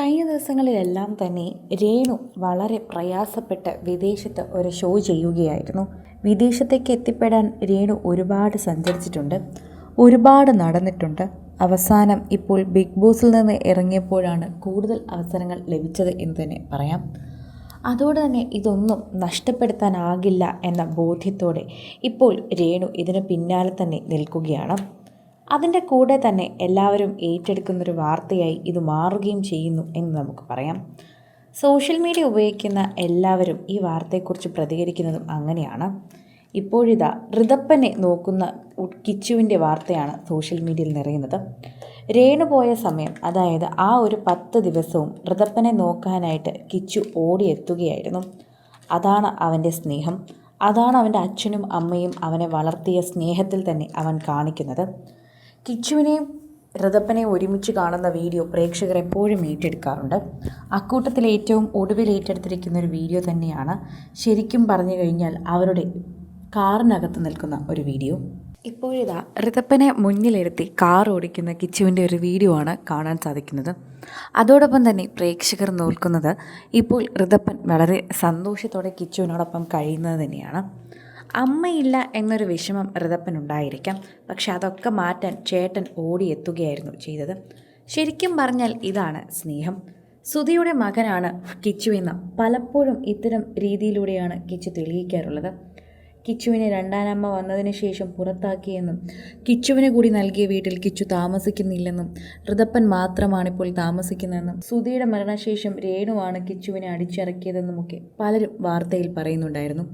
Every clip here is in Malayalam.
കഴിഞ്ഞ ദിവസങ്ങളിലെല്ലാം തന്നെ രേണു വളരെ പ്രയാസപ്പെട്ട് വിദേശത്ത് ഒരു ഷോ ചെയ്യുകയായിരുന്നു. വിദേശത്തേക്ക് എത്തിപ്പെടാൻ രേണു ഒരുപാട് സഞ്ചരിച്ചിട്ടുണ്ട്. ഒരുപാട് നടന്നിട്ടുണ്ട്. അവസാനം ഇപ്പോൾ ബിഗ് ബോസിൽ നിന്ന് ഇറങ്ങിയപ്പോഴാണ് കൂടുതൽ അവസരങ്ങൾ ലഭിച്ചത് എന്ന് തന്നെ പറയാം. അതോടെ തന്നെ ഇതൊന്നും നഷ്ടപ്പെടുത്താനാകില്ല എന്ന ബോധ്യത്തോടെ ഇപ്പോൾ രേണു ഇതിന് പിന്നാലെ തന്നെ നിൽക്കുകയാണ്. അതിന്റെ കൂടെ തന്നെ എല്ലാവരും ഏറ്റെടുക്കുന്നൊരു വാർത്തയായി ഇത് മാറുകയും ചെയ്യുന്നു എന്ന് നമുക്ക് പറയാം. സോഷ്യൽ മീഡിയ ഉപയോഗിക്കുന്ന എല്ലാവരും ഈ വാർത്തയെക്കുറിച്ച് പ്രതികരിക്കുന്നതും അങ്ങനെയാണ്. ഇപ്പോഴിതാ ഋതപ്പനെ നോക്കുന്ന കിച്ചുവിന്റെ വാർത്തയാണ് സോഷ്യൽ മീഡിയയിൽ നിറയുന്നത്. രേണു പോയ സമയം അതായത് ആ ഒരു പത്ത് ദിവസവും ഋതപ്പനെ നോക്കാനായിട്ട് കിച്ചു ഓടിയെത്തുകയായിരുന്നു. അതാണ് അവന്റെ സ്നേഹം. അതാണ് അവന്റെ അച്ഛനും അമ്മയും അവനെ വളർത്തിയ സ്നേഹത്തിൽ തന്നെ അവൻ കാണിക്കുന്നത്. കിച്ചുവിനെയും ഋതപ്പനെയും ഒരുമിച്ച് കാണുന്ന വീഡിയോ പ്രേക്ഷകർ എപ്പോഴും ഏറ്റെടുക്കാറുണ്ട്. അക്കൂട്ടത്തിൽ ഏറ്റവും ഒടുവിൽ ഏറ്റെടുത്തിരിക്കുന്ന ഒരു വീഡിയോ തന്നെയാണ് ശരിക്കും പറഞ്ഞു കഴിഞ്ഞാൽ അവരുടെ കാറിനകത്ത് നിൽക്കുന്ന ഒരു വീഡിയോ. ഇപ്പോഴിതാ ഋതപ്പനെ മുന്നിലിരുത്തി കാർ ഓടിക്കുന്ന കിച്ചുവിന്റെ ഒരു വീഡിയോ ആണ് കാണാൻ സാധിക്കുന്നത്. അതോടൊപ്പം തന്നെ പ്രേക്ഷകർ നോക്കുന്നത് ഇപ്പോൾ ഋതപ്പൻ വളരെ സന്തോഷത്തോടെ കിച്ചുവിനോടൊപ്പം കഴിയുന്നത് തന്നെയാണ്. അമ്മയില്ല എന്നൊരു വിഷമം ഋതപ്പനുണ്ടായിരിക്കാം. പക്ഷെ അതൊക്കെ മാറ്റാൻ ചേട്ടൻ ഓടിയെത്തുകയായിരുന്നു ചെയ്തത്. ശരിക്കും പറഞ്ഞാൽ ഇതാണ് സ്നേഹം. സുധിയുടെ മകനാണ് കിച്ചു എന്ന് പലപ്പോഴും ഇത്തരം രീതിയിലൂടെയാണ് കിച്ചു തെളിയിക്കാറുള്ളത്. കിച്ചുവിനെ രണ്ടാനമ്മ വന്നതിന് ശേഷം പുറത്താക്കിയെന്നും കിച്ചുവിന് കൂടി നൽകിയ വീട്ടിൽ കിച്ചു താമസിക്കുന്നില്ലെന്നും ഋതപ്പൻ മാത്രമാണിപ്പോൾ താമസിക്കുന്നതെന്നും സുധിയുടെ മരണശേഷം രേണുവാണ് കിച്ചുവിനെ അടിച്ചിറക്കിയതെന്നുമൊക്കെ പലരും വാർത്തയിൽ പറയുന്നുണ്ടായിരുന്നു.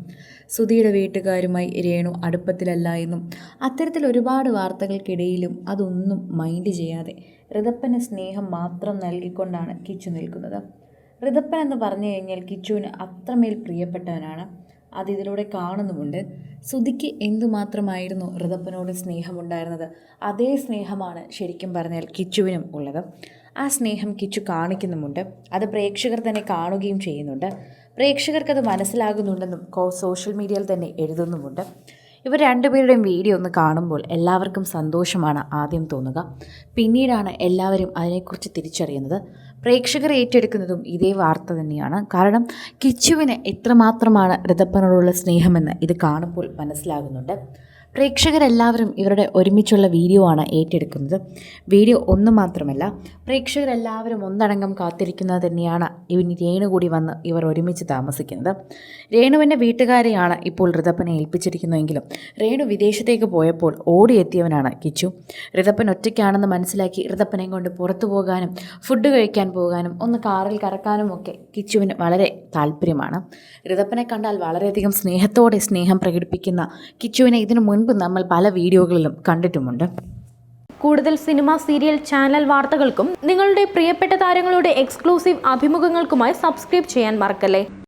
സുധിയുടെ വീട്ടുകാരുമായി രേണു അടുപ്പത്തിലല്ല എന്നും അത്തരത്തിൽ ഒരുപാട് വാർത്തകൾക്കിടയിലും അതൊന്നും മൈൻഡ് ചെയ്യാതെ ഋതപ്പന് സ്നേഹം മാത്രം നൽകിക്കൊണ്ടാണ് കിച്ചു നിൽക്കുന്നത്. ഋതപ്പൻ എന്ന് പറഞ്ഞു കഴിഞ്ഞാൽ കിച്ചുവിന് അത്രമേൽ പ്രിയപ്പെട്ടവനാണ്. അത് ഇതിലൂടെ കാണുന്നുമുണ്ട്. സുധിക്ക് എന്തുമാത്രമായിരുന്നു ഋതപ്പനോട് സ്നേഹമുണ്ടായിരുന്നത്? അതേ സ്നേഹമാണ് ശരിക്കും പറഞ്ഞാൽ കിച്ചുവിനും ഉള്ളത്. ആ സ്നേഹം കിച്ചു കാണിക്കുന്നുമുണ്ട്. അത് പ്രേക്ഷകർ തന്നെ കാണുകയും ചെയ്യുന്നുണ്ട്. പ്രേക്ഷകർക്കത് മനസ്സിലാകുന്നുണ്ടെന്നും സോഷ്യൽ മീഡിയയിൽ തന്നെ എഴുതുന്നുമുണ്ട്. ഇവർ രണ്ടുപേരുടെയും വീഡിയോ ഒന്ന് കാണുമ്പോൾ എല്ലാവർക്കും സന്തോഷമാണ് ആദ്യം തോന്നുക. പിന്നീടാണ് എല്ലാവരും അതിനെക്കുറിച്ച് തിരിച്ചറിയുന്നത്. പ്രേക്ഷകർ ഏറ്റെടുക്കുന്നതും ഇതേ വാർത്ത തന്നെയാണ്. കാരണം കിച്ചുവിന് എത്രമാത്രമാണ് ഋതപ്പനോടുള്ള സ്നേഹമെന്ന് ഇത് കാണുമ്പോൾ മനസ്സിലാകുന്നുണ്ട്. പ്രേക്ഷകരെല്ലാവരും ഇവരുടെ ഒരുമിച്ചുള്ള വീഡിയോ ആണ് ഏറ്റെടുക്കുന്നത്. വീഡിയോ ഒന്ന് മാത്രമല്ല പ്രേക്ഷകരെല്ലാവരും ഒന്നടങ്കം കാത്തിരിക്കുന്നത് തന്നെയാണ് ഇവന് രേണു കൂടി വന്ന് ഇവർ ഒരുമിച്ച് താമസിക്കുന്നത്. രേണുവിന്റെ വീട്ടുകാരെയാണ് ഇപ്പോൾ ഋതപ്പനെ ഏൽപ്പിച്ചിരിക്കുന്നതെങ്കിലും രേണു വിദേശത്തേക്ക് പോയപ്പോൾ ഓടിയെത്തിയവനാണ് കിച്ചു. ഋതപ്പൻ ഒറ്റയ്ക്കാണെന്ന് മനസ്സിലാക്കി ഋതപ്പനെ കൊണ്ട് പുറത്തു പോകാനും ഫുഡ് കഴിക്കാൻ പോകാനും ഒന്ന് കാറിൽ കറക്കാനും ഒക്കെ കിച്ചുവിന് വളരെ താല്പര്യമാണ്. ഋതപ്പനെ കണ്ടാൽ വളരെയധികം സ്നേഹത്തോടെ സ്നേഹം പ്രകടിപ്പിക്കുന്ന കിച്ചുവിനെ ഇതിനു മുൻപ് നമ്മൾ പല വീഡിയോകളിലും കണ്ടിട്ടുമുണ്ട്. കൂടുതൽ സിനിമ സീരിയൽ ചാനൽ വാർത്തകൾക്കും നിങ്ങളുടെ പ്രിയപ്പെട്ട താരങ്ങളുടെ എക്സ്ക്ലൂസീവ് അഭിമുഖങ്ങൾക്കുമായി സബ്സ്ക്രൈബ് ചെയ്യാൻ മറക്കല്ലേ?